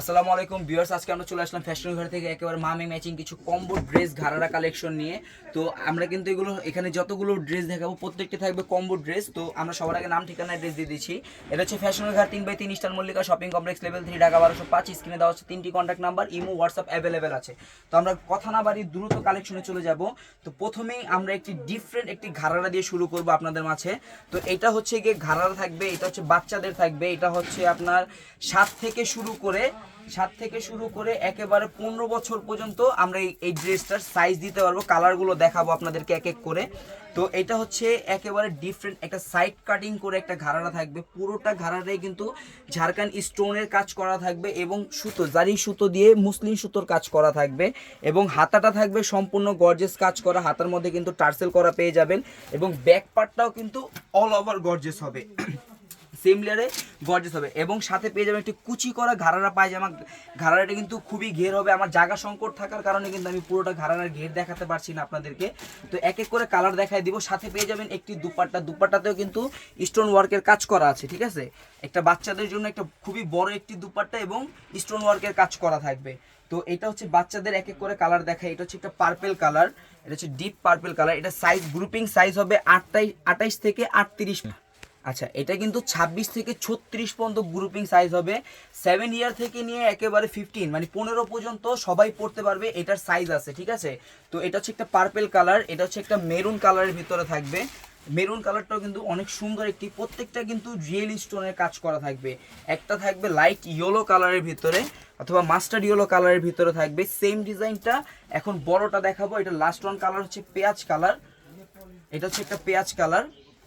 আসসালামু আলাইকুম ভিউয়ার্স, আজকে আমরা চলে আসলাম ফ্যাশন ঘর থেকে একেবারে মামি ম্যাচিং কিছু কম্বো ড্রেস ঘাড়ারা কালেকশন নিয়ে। তো আমরা কিন্তু এগুলো, এখানে যতগুলো ড্রেস দেখাবো, প্রত্যেকটি থাকবে কম্বো ড্রেস। তো আমরা সবার আগে নাম ঠিকানা ড্রেস দিয়ে দিচ্ছি। এটা হচ্ছে ফ্যাশন ঘর তিন বাই তিন star Mallika shopping complex level three Dhaka বারোশো পাঁচ। স্ক্রিনে দেওয়া হচ্ছে তিনটি contact number imo WhatsApp available আছে। তো আমরা কথা না বাড়ি দ্রুত কালেকশনে চলে যাব। তো প্রথমেই আমরা একটি ডিফারেন্ট একটি ঘাড়ারা দিয়ে শুরু করব আপনাদের মাঝে। তো এটা হচ্ছে গিয়ে ঘাড়ারা থাকবে, এটা হচ্ছে বাচ্চাদের থাকবে, এটা হচ্ছে আপনার সাত থেকে শুরু করে সাত থেকে শুরু করে একেবারে পনেরো বছর পর্যন্ত আমরা এই ড্রেসটার সাইজ দিতে পারব কালারগুলো দেখাবো আপনাদেরকে এক এক করে। তো এটা হচ্ছে একেবারে ডিফারেন্ট একটা সাইড কাটিং করে একটা ঘাড়ারা থাকবে। পুরোটা ঘাড়াটাই কিন্তু ঝাড়খান্ড স্টোনের কাজ করা থাকবে এবং সুতো, জারি সুতো দিয়ে মুসলিম সুতোর কাজ করা থাকবে এবং হাতাটা থাকবে সম্পূর্ণ গর্জেস কাজ করা। হাতার মধ্যে কিন্তু টার্সেল করা পেয়ে যাবেন এবং ব্যাক পার্টটাও কিন্তু অল ওভার গর্জেস হবে। সেম লেয়ারে গর্জেস হবে। এবং সাথে পেয়ে যাবেন একটি কুচি করা ঘাড়ারা পায়জামা। ঘাড়াটা কিন্তু খুবই ঘের হবে। আমার জায়গা সংকট থাকার কারণে কিন্তু আমি পুরোটা ঘাড়ার ঘের দেখাতে পারছি না আপনাদেরকে। তো এক এক করে কালার দেখাই দিব। সাথে পেয়ে যাবেন একটি দুপাট্টা। দুপাট্টাতেও কিন্তু স্টোন ওয়ার্কের কাজ করা আছে, ঠিক আছে? একটা বাচ্চাদের জন্য একটা খুবই বড় একটি দুপাট্টা এবং স্টোন ওয়ার্কের কাজ করা থাকবে। তো এটা হচ্ছে বাচ্চাদের এক এক করে কালার দেখায় এটা হচ্ছে একটা পার্পেল কালার এটা হচ্ছে ডিপ পার্পেল কালার এটা সাইজ গ্রুপিং সাইজ হবে আটটাই, আটাইশ থেকে আটত্রিশ আচ্ছা এটা কিন্তু 26 থেকে ছত্রিশ পর্যন্ত গ্রুপিং সাইজ হবে। সেভেন ইয়ার থেকে নিয়ে একেবারে ফিফটিন মানে পনেরো পর্যন্ত সবাই পড়তে পারবে, এটার সাইজ আছে, ঠিক আছে? তো এটা হচ্ছে একটা পার্পেল কালার এটা হচ্ছে একটা মেরুন কালারের ভিতরে থাকবে। মেরুন কালারটাও কিন্তু অনেক সুন্দর একটি, প্রত্যেকটা কিন্তু রিয়েল স্টোনের কাজ করা থাকবে। একটা থাকবে লাইট ইয়েলো কালারের ভিতরে, অথবা মাস্টার ইয়েলো কালারের ভিতরে থাকবে। সেম ডিজাইনটা, এখন বড়টা দেখাবো, এটা লাস্ট ওয়ান কালার হচ্ছে পেঁয়াজ কালার এটা হচ্ছে একটা পেঁয়াজ কালার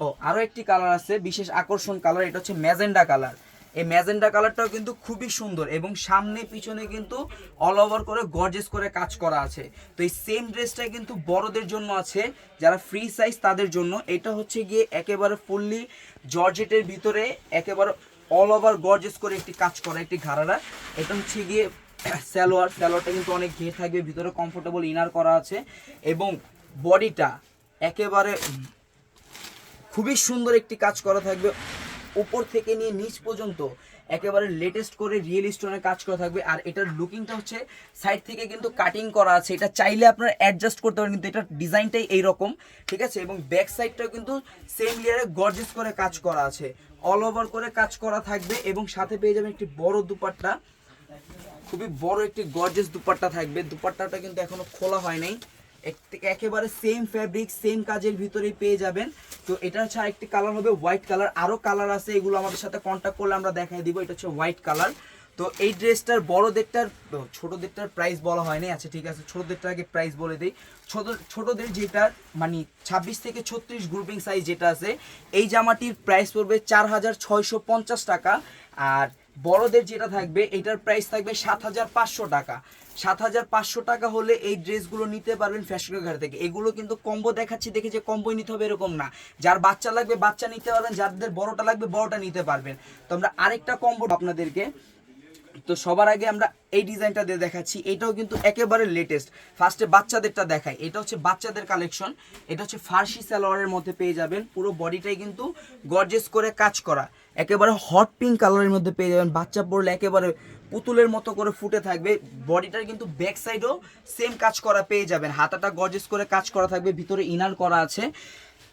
ও, আরও একটি কালার আছে, বিশেষ আকর্ষণ কালার এটা হচ্ছে ম্যাজেন্ডা কালার এই ম্যাজেন্ডা কালারটাও কিন্তু খুবই সুন্দর এবং সামনে পিছনে কিন্তু অল ওভার করে গর্জেস করে কাজ করা আছে। তো এই সেম ড্রেসটা কিন্তু বড়দের জন্য আছে, যারা ফ্রি সাইজ তাদের জন্য। এটা হচ্ছে গিয়ে একেবারে ফুললি জর্জেটের ভিতরে একেবারে অল ওভার গর্জেস করে একটি কাজ করা, একটি ঘাড়ারা। এটা হচ্ছে গিয়ে স্যালোয়ার স্যালোয়ারটা কিন্তু অনেক ঘের থাকবে, ভিতরে কমফোর্টেবল ইনার করা আছে এবং বডিটা একেবারে খুবই সুন্দর একটি কাজ করা থাকবে। উপর থেকে নিয়ে নিচ পর্যন্ত একেবারে লেটেস্ট করে রিয়েল স্টোনের কাজ করা থাকবে। আর এটার লুকিংটা হচ্ছে সাইড থেকে কিন্তু কাটিং করা আছে। এটা চাইলে আপনারা অ্যাডজাস্ট করতে পারেন, কিন্তু এটার ডিজাইনটাই এইরকম, ঠিক আছে? এবং ব্যাক সাইডটাও কিন্তু সেম লেয়ারে গর্জেস করে কাজ করা আছে। অল ওভার করে কাজ করা থাকবে এবং সাথে পেয়ে যাবেন একটি বড় দুপাট্টা। খুবই বড় একটি গর্জেস দুপাট্টা থাকবে। দুপাট্টাটা কিন্তু এখনও খোলা হয় নাই। একেবারে সেম ফ্যাব্রিক সেম কাজের ভিতরেই পেয়ে যাবেন। তো এটা হচ্ছে আরেকটি কালার হবে হোয়াইট কালার আরও কালার আছে, এগুলো আমাদের সাথে কন্ট্যাক্ট করলে আমরা দেখাই দিব। এটা হচ্ছে হোয়াইট কালার তো এই ড্রেসটার বড়দেরটার ছোটদেরটার প্রাইস বলা হয়নি। আচ্ছা ঠিক আছে, ছোটদেরটার আগে প্রাইস বলে দিই। ছোট ছোটদের যেটা মানে ছাব্বিশ থেকে ছত্রিশ গ্রুপিং সাইজ যেটা আছে, এই জামাটির প্রাইস পড়বে চার হাজার ছয়শো পঞ্চাশ টাকা। আর বড়দের যেটা থাকবে, এটার প্রাইস থাকবে সাত হাজার পাঁচশো টাকা। সাত হাজার পাঁচশো টাকা হলে এই ড্রেসগুলো নিতে পারবেন ফ্যাশন ঘর থেকে। এগুলো কিন্তু কম্বো দেখাচ্ছি দেখে যে কম্বোই নিতে হবে এরকম না। যার বাচ্চা লাগবে বাচ্চা নিতে পারবেন, যাদের বড়টা লাগবে বড়টা নিতে পারবেন। তো আমরা আরেকটা কম্বো আপনাদেরকে, তো সবার আগে আমরা এই ডিজাইনটা দিয়ে দেখাচ্ছি। এটাও কিন্তু একেবারে লেটেস্ট ফার্স্টে বাচ্চাদেরটা দেখাই। এটা হচ্ছে বাচ্চাদের কালেকশন এটা হচ্ছে ফার্সি সালোয়ারের মধ্যে পেয়ে যাবেন। পুরো বডিটাই কিন্তু গর্জেস করে কাজ করা। একেবারে হট পিঙ্ক কালারের মধ্যে পেয়ে যাবেন। বাচ্চা পড়লে একেবারে পুতুলের মতো করে ফুটে থাকবে। বডিটার কিন্তু ব্যাক সাইডও সেম কাজ করা পেয়ে যাবেন। হাতাটা গর্জেস করে কাজ করা থাকবে। ভিতরে ইনার করা আছে।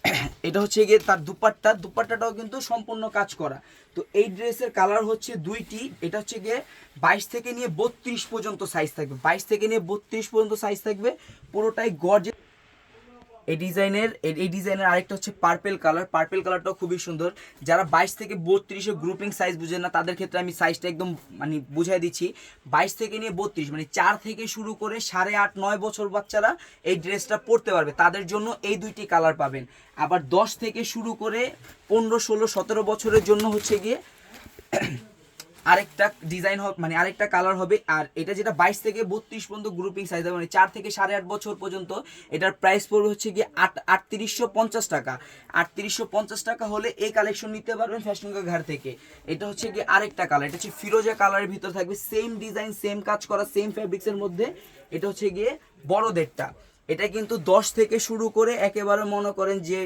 এটা হচ্ছে গিয়ে তার দুপাট্টা। দুপাট্টাটাও কিন্তু সম্পূর্ণ কাজ করা। তো এই ড্রেসের কালার হচ্ছে দুইটি। এটা হচ্ছে গিয়ে বাইশ থেকে নিয়ে বত্রিশ পর্যন্ত সাইজ থাকবে। বাইশ থেকে নিয়ে বত্রিশ পর্যন্ত সাইজ থাকবে। পুরোটাই গর্জে এই ডিজাইনের, এই- ডিজাইনের আরেকটা হচ্ছে পার্পেল কালার পার্পেল কালারটাও খুবই সুন্দর। যারা বাইশ থেকে বত্রিশে গ্রুপিং সাইজ বুঝেন না, তাদের ক্ষেত্রে আমি সাইজটা একদম মানে বুঝাই দিচ্ছি। বাইশ থেকে নিয়ে বত্রিশ মানে চার থেকে শুরু করে সাড়ে আট, নয় বছর বাচ্চারা এই ড্রেসটা পরতে পারবে। তাদের জন্য এই দুইটি কালার পাবেন। আবার দশ থেকে শুরু করে পনেরো, ষোলো, সতেরো বছরের জন্য হচ্ছে গিয়ে আরেকটা ডিজাইন হবে মানে আরেকটা কালার হবে, আর এটা যেটা বাইশ থেকে বত্রিশ পর্যন্ত গ্রুপিং সাইজ মানে চার থেকে সাড়ে আট বছর পর্যন্ত, এটার প্রাইস পড়বে হচ্ছে গিয়ে আট, আটত্রিশশো পঞ্চাশ টাকা। আটত্রিশশো পঞ্চাশ টাকা হলে এই কালেকশন নিতে পারবেন ফ্যাশন ঘাট থেকে। এটা হচ্ছে গিয়ে আরেকটা কালার এটা হচ্ছে ফিরোজা কালারের ভিতর থাকবে সেম ডিজাইন সেম কাজ করা সেম ফ্যাব্রিক্সের মধ্যে। এটা হচ্ছে গিয়ে বড়দেরটা। এটা কিন্তু দশ থেকে শুরু করে একেবারে মনে করেন যে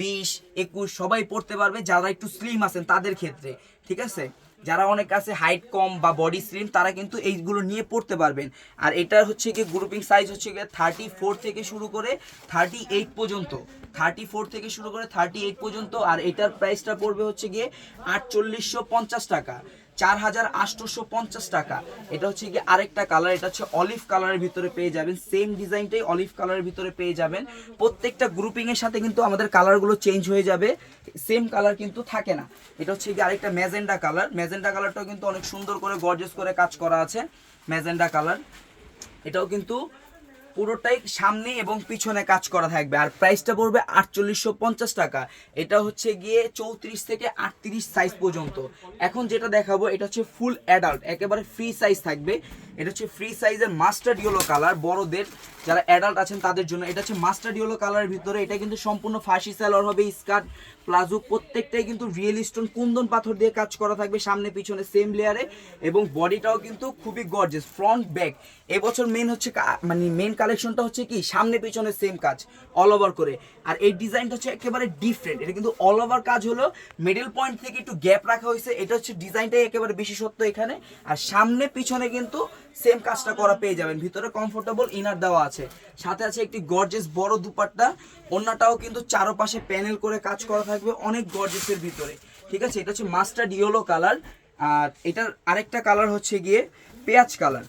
বিশ, একুশ, সবাই পড়তে পারবে, যারা একটু স্লিম আছেন তাদের ক্ষেত্রে, ঠিক আছে? যারা অনেক আছে হাইট কম বা বডি স্লিম তারা কিন্তু এইগুলো নিয়ে পড়তে পারবেন। আর এটা হচ্ছে গিয়ে গ্রুপিং সাইজ হচ্ছে গিয়ে থার্টি ফোর থেকে শুরু করে থার্টি এইট পর্যন্ত। থার্টি ফোর থেকে শুরু করে থার্টি এইট পর্যন্ত, আর এটার প্রাইসটা পড়বে হচ্ছে গিয়ে আটচল্লিশশো পঞ্চাশ টাকা। চার হাজার আটশোশো পঞ্চাশ টাকা। এটা হচ্ছে গিয়ে আরেকটা কালার, এটা হচ্ছে অলিভ কালারের ভিতরে পেয়ে যাবেন। সেম ডিজাইনটাই অলিভ কালারের ভিতরে পেয়ে যাবেন। প্রত্যেকটা গ্রুপিং এর সাথে কিন্তু আমাদের কালারগুলো চেঞ্জ হয়ে যাবে। সেম কালার কিন্তু থাকে না। এটা হচ্ছে গিয়ে আরেকটা ম্যাজেন্ডা কালার। ম্যাজেন্ডা কালারটাও কিন্তু অনেক সুন্দর করে গর্জেস করে কাজ করা আছে। Magenta colour. এটাও কিন্তু পুরোটাই সামনে এবং পিছনে কাজ করা থাকবে। আর প্রাইসটা পড়বে আটচল্লিশশো পঞ্চাশ টাকা। এটা হচ্ছে গিয়ে চৌত্রিশ থেকে আটত্রিশ সাইজ পর্যন্ত। এখন যেটা দেখাবো, এটা হচ্ছে ফুল অ্যাডাল্ট একেবারে ফ্রি সাইজ থাকবে। এটা হচ্ছে ফ্রি সাইজের মাস্টার্ড ইয়েলো কালার বড়দের যারা অ্যাডাল্ট আছেন তাদের জন্য। এটা হচ্ছে মাস্টার্ড ইয়েলো কালারের ভিতরে, এটা কিন্তু সম্পূর্ণ ফাঁসি স্যালোয়ার হবে স্কার্ট প্লাজো প্রত্যেকটাই কিন্তু রিয়েল স্টোন কুন্দন পাথর দিয়ে কাজ করা থাকবে সামনে পিছনে সেম লেয়ারে এবং বডিটাও কিন্তু খুবই গর্জেস ফ্রন্ট ব্যাক এবছর মেন হচ্ছে মানে মেন কালেকশনটা হচ্ছে কি, সামনে পিছনে সেম কাজ অল ওভার করে। আর এই ডিজাইনটা হচ্ছে একেবারে ডিফারেন্ট এটা কিন্তু অল ওভার কাজ হলো মিডল পয়েন্ট থেকে একটু গ্যাপ রাখা হয়েছে। এটা হচ্ছে ডিজাইনটাই একেবারে বিশেষত্ব এখানে। আর সামনে পিছনে কিন্তু সেম কাজটা করা পেয়ে যাবেন। ভিতরে কমফোর্টেবল ইনার দেওয়া আছে। সাথে আছে একটি গর্জেস বড় দুপাট্টা। অন্যটাও কিন্তু চারপাশে প্যানেল করে কাজ করা থাকবে অনেক গর্জেসের ভিতরে। ঠিক আছে? এটা হচ্ছে মাস্টার্ড ইয়েলো কালার আর এটার আরেকটা কালার হচ্ছে গিয়ে পেঁয়াজ কালার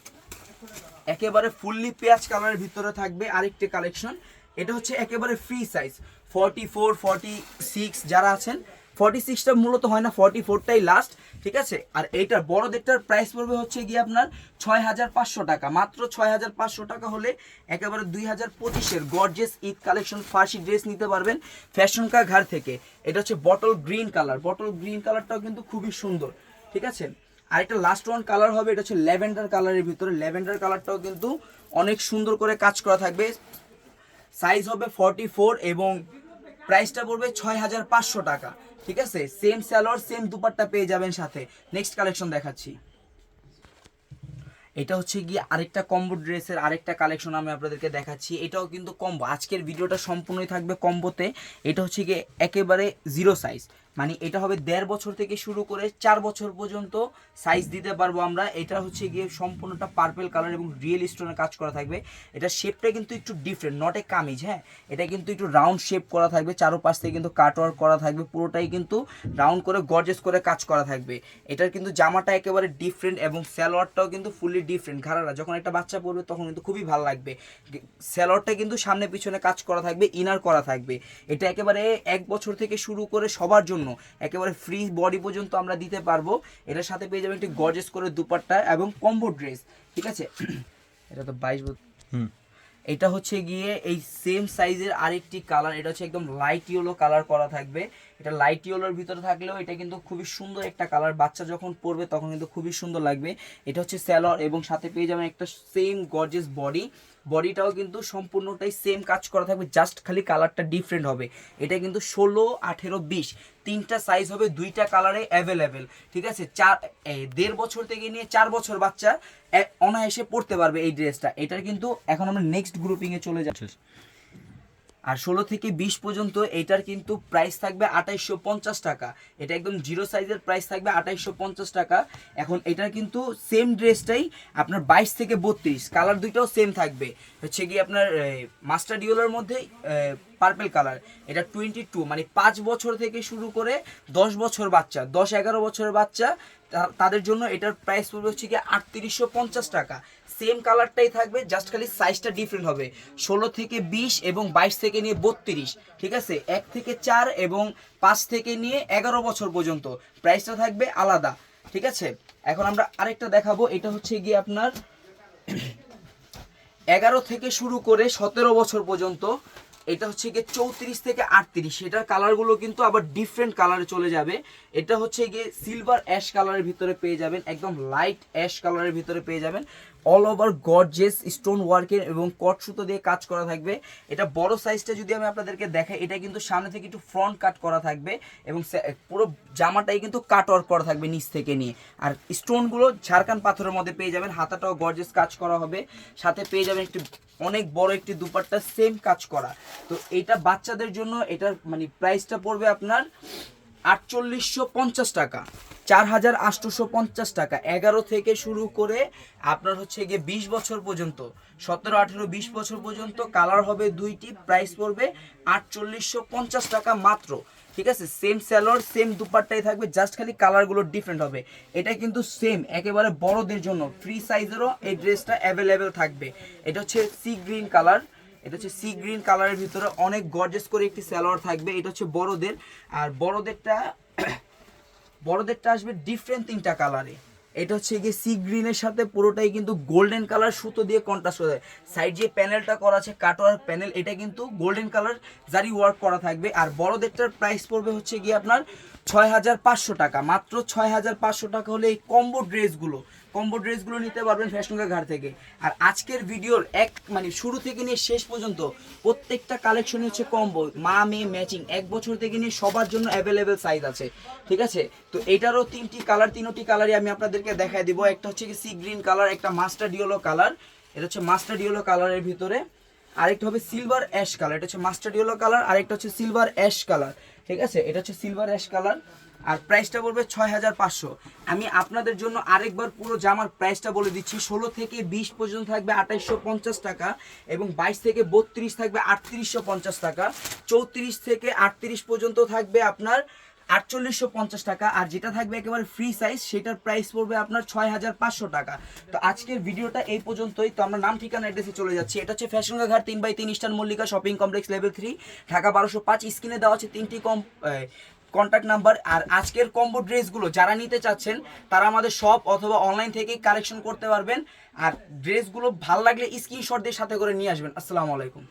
একেবারে ফুললি পেঁয়াজ কালারের ভিতরে থাকবে আরেকটি কালেকশন এটা হচ্ছে একেবারে free size forty four forty six যারা আছেন ফর্টি সিক্সটা মূলত হয় না ফর্টি ফোরটাই লাস্ট ঠিক আছে? আর এইটার বড়দেরটার প্রাইস পড়বে হচ্ছে গিয়ে আপনার ছয় হাজার পাঁচশো টাকা। মাত্র ছয় হাজার পাঁচশো টাকা হলে একেবারে দুই হাজার পঁচিশের গর্জেস ঈদ কালেকশন ফার্সি ড্রেস নিতে পারবেন ফ্যাশন কা ঘর থেকে। এটা হচ্ছে bottle green colour bottle green কালারটাও কিন্তু খুবই সুন্দর। ঠিক আছে? আর একটা লাস্ট ওয়ান কালার হবে, এটা হচ্ছে ল্যাভেন্ডার কালারের ভিতরে। ল্যাভেন্ডার কালারটাও কিন্তু অনেক সুন্দর করে কাজ করা থাকবে। সাইজ হবে ফর্টি ফোর এবং প্রাইসটা পড়বে ছয় হাজার পাঁচশো টাকা। ঠিক আছে? সেম স্যালোয়ার সেম দুপাট্টা পেয়ে যাবেন সাথে। নেক্সট কালেকশন দেখাচ্ছি। এটা হচ্ছে গিয়ে আরেকটা কম্বো ড্রেসের আরেকটা কালেকশন আমি আপনাদেরকে দেখাচ্ছি। এটাও কিন্তু কম্বো আজকের ভিডিওটা সম্পূর্ণই থাকবে কম্বোতে এটা হচ্ছে গিয়ে একেবারে জিরো সাইজ মানে এটা হবে দেড় বছর থেকে শুরু করে চার বছর পর্যন্ত সাইজ দিতে পারব আমরা। এটা হচ্ছে গিয়ে সম্পূর্ণটা পার্পেল কালার এবং রিয়েল স্টোনের কাজ করা থাকবে। এটা শেপটা কিন্তু একটু ডিফারেন্ট নট এ কামিজ হ্যাঁ? এটা কিন্তু একটু রাউন্ড শেপ করা থাকবে, চারোপাশ থেকে কিন্তু কাট ওয়ার্ক করা থাকবে, পুরোটাই কিন্তু রাউন্ড করে গর্জেস করে কাজ করা থাকবে। এটার কিন্তু জামাটা একেবারে ডিফারেন্ট এবং স্যালোয়ারটাও কিন্তু ফুললি ডিফারেন্ট ঘাড়ারা, যখন একটা বাচ্চা পড়বে তখন কিন্তু খুবই ভালো লাগবে। স্যালোয়ারটা কিন্তু সামনে পিছনে কাজ করা থাকবে ইনার করা থাকবে। এটা একেবারে এক বছর থেকে শুরু করে সবার জন্য একেবারে ফ্রি বডি পর্যন্ত আমরা দিতে পারব। এটার সাথে পেয়ে যাবেন একটি গর্জেস করে দুপাট্টা এবং কম্বো ড্রেস ঠিক আছে? এটা তো বাইশ হুম। এটা হচ্ছে গিয়ে এই সেম সাইজের আরেকটি কালার এটা হচ্ছে একদম লাইট ইয়েলো কালার করা থাকবে। এটা লাইট ইয়েলোর ভিতরে থাকলেও এটা কিন্তু খুবই সুন্দর একটা কালার বাচ্চা যখন পরবে তখন কিন্তু খুবই সুন্দর লাগবে। এটা হচ্ছে স্যালোয়ার এবং সাথে পেয়ে যাবেন একটা সেম গর্জেস বডি বডিটাও কিন্তু সম্পূর্ণটাই সেম কাজ করা থাকবে জাস্ট খালি কালারটা ডিফারেন্ট হবে। এটা কিন্তু ষোলো, আঠেরো, বিশ, তিনটা সাইজ হবে, দুইটা কালারে অ্যাভেলেবেল ঠিক আছে? চার দেড় বছর থেকে নিয়ে চার বছর বাচ্চা অনায়াসে পড়তে পারবে এই ড্রেসটা এটার কিন্তু এখন আমরা নেক্সট গ্রুপিংয়ে চলে যাচ্ছি। আর ষোলো থেকে বিশ পর্যন্ত এটার কিন্তু প্রাইস থাকবে আঠাইশশো পঞ্চাশ টাকা। এটা একদম জিরো সাইজের প্রাইস থাকবে আঠাইশশো পঞ্চাশ টাকা। এখন এটার কিন্তু সেম ড্রেসটাই আপনার বাইশ থেকে বত্রিশ। কালার দুইটাও সেম থাকবে। হচ্ছে কি আপনার মাস্টার ডিওলার মধ্যে পার্পেল কালার এটা টোয়েন্টি টু মানে পাঁচ বছর থেকে শুরু করে দশ বছর বাচ্চা, দশ এগারো বছরের বাচ্চা তাদের জন্য এটার প্রাইস পড়বে হচ্ছে কি আটত্রিশশো পঞ্চাশ টাকা। সেম কালারটাই থাকবে জাস্ট খালি সাইজটা ডিফারেন্ট হবে। ষোলো থেকে বিশ এবং বাইশ থেকে নিয়ে বত্রিশ, ঠিক আছে? এক থেকে চার এবং পাঁচ থেকে নিয়ে এগারো বছর পর্যন্ত। প্রাইসটা থাকবে আলাদা, ঠিক আছে? এখন আমরা আরেকটা দেখাবো, এটা হচ্ছে গিয়ে আপনার এগারো থেকে শুরু করে সতেরো বছর পর্যন্ত, এটা হচ্ছে গিয়ে চৌত্রিশ থেকে আটত্রিশ। এটার কালারগুলো কিন্তু আবার ডিফারেন্ট কালারে চলে যাবে। এটা হচ্ছে গিয়ে সিলভার অ্যাশ কালারের ভিতরে পেয়ে যাবেন, একদম লাইট অ্যাশ কালারের ভিতরে পেয়ে যাবেন। অল ওভার গর্জেস স্টোন ওয়ার্কের এবং কট সুতো দিয়ে কাজ করা থাকবে। এটা বড় সাইজটা যদি আমি আপনাদেরকে দেখাই, এটা কিন্তু সামনে থেকে একটু ফ্রন্ট কাট করা থাকবে এবং পুরো জামাটাই কিন্তু কাট ওয়ার্ক করা থাকবে নিচ থেকে নিয়ে। আর স্টোনগুলো ঝাড়খান পাথরের মধ্যে পেয়ে যাবেন, হাতাটাও গর্জেস কাজ করা হবে। সাথে পেয়ে যাবেন একটি, অনেক বড় একটি দুপাট্টা সেম কাজ করা। তো এটা বাচ্চাদের জন্য, এটার মানে প্রাইসটা পড়বে আপনার আটচল্লিশশো পঞ্চাশ টাকা চার হাজার আটশোশো পঞ্চাশ টাকা। এগারো থেকে শুরু করে আপনার হচ্ছে গিয়ে বিশ বছর পর্যন্ত, সতেরো, আঠেরো, বিশ বছর পর্যন্ত কালার হবে দুইটি প্রাইস পড়বে আটচল্লিশশো পঞ্চাশ টাকা মাত্র। ঠিক আছে? সেম স্যালোর সেম দুপাট্টাই থাকবে জাস্ট খালি কালারগুলো ডিফারেন্ট হবে। এটা কিন্তু সেম একেবারে বড়দের জন্য। ফ্রি সাইজেরও এই ড্রেসটা অ্যাভেলেবেল থাকবে। এটা হচ্ছে সি গ্রিন কালার এটা হচ্ছে সি গ্রিন কালারের ভিতরে অনেক গর্জেস করে একটি স্যালোয়ার থাকবে। এটা হচ্ছে বড়দের। আর বড়দেরটা বড়দেরটা আসবে ডিফারেন্ট তিনটা কালারে এটা হচ্ছে গিয়ে সি গ্রিনের সাথে পুরোটাই কিন্তু গোল্ডেন কালার সুতো দিয়ে কন্ট্রাস্ট করা যায় সাইড যে প্যানেলটা করা আছে, কাটোয়ার প্যানেল এটা কিন্তু গোল্ডেন কালার জারি ওয়ার্ক করা থাকবে। আর বড়দেরটার প্রাইস পড়বে হচ্ছে গিয়ে আপনার ছয় হাজার পাঁচশো টাকা। মাত্র ছয় হাজার পাঁচশো টাকা হলে এই কম্বো ড্রেসগুলো কম্বো ড্রেসগুলো নিতে পারবেন ফ্যাশনকা ঘাট থেকে। আর আজকের ভিডিওর এক মানে শুরু থেকে নিয়ে শেষ পর্যন্ত প্রত্যেকটা কালেকশন হচ্ছে কম্বো মা, মেয়ে ম্যাচিং এক বছর থেকে নিয়ে সবার জন্য অ্যাভেলেবেল সাইজ আছে। ঠিক আছে? তো এটারও তিনটি কালার তিনটি কালারই আমি আপনাদেরকে দেখাই দিব। একটা হচ্ছে কি সি গ্রিন কালার একটা মাস্টার ডিওলো কালার এটা হচ্ছে মাস্টার ডিওলো কালারের ভিতরে। আরেকটা হবে সিলভার অ্যাশ কালার এটা হচ্ছে মাস্টার ইয়েলো কালার আরেকটা হচ্ছে সিলভার অ্যাশ কালার ঠিক আছে? এটা হচ্ছে সিলভার অ্যাশ কালার আর প্রাইসটা পড়বে ছয় হাজার পাঁচশো। আমি আপনাদের জন্য আরেকবার পুরো জামার প্রাইসটা বলে দিচ্ছি, ষোলো থেকে বিশ পর্যন্ত থাকবে আঠাইশশো পঞ্চাশ টাকা এবং বাইশ থেকে বত্রিশ থাকবে আটত্রিশশো পঞ্চাশ টাকা। চৌত্রিশ থেকে আটত্রিশ পর্যন্ত থাকবে আপনার আটচল্লিশশো পঞ্চাশ টাকা, আর যেটা থাকবে একেবারে ফ্রি সাইজ সেটার প্রাইস পড়বে আপনার ছয় হাজার পাঁচশো টাকা। তো আজকের ভিডিওটা এই পর্যন্তই। তো আমরা নাম, ঠিকানা অ্যাড্রেসে চলে যাচ্ছি। এটা হচ্ছে ফ্যাশনগা ঘাট তিন বাই তিন eastern Mallika shopping complex level three Dhaka বারোশো পাঁচ। স্ক্রিনে দেওয়া আছে তিনটি কম কন্ট্যাক্ট নাম্বার আর আজকের কম্বো ড্রেসগুলো যারা নিতে চাচ্ছেন, তারা আমাদের শপ অথবা অনলাইন থেকেই কালেকশন করতে পারবেন। আর ড্রেসগুলো ভালো লাগলে স্ক্রিনশট দিয়ে সাথে করে নিয়ে আসবেন। আসসালামু আলাইকুম।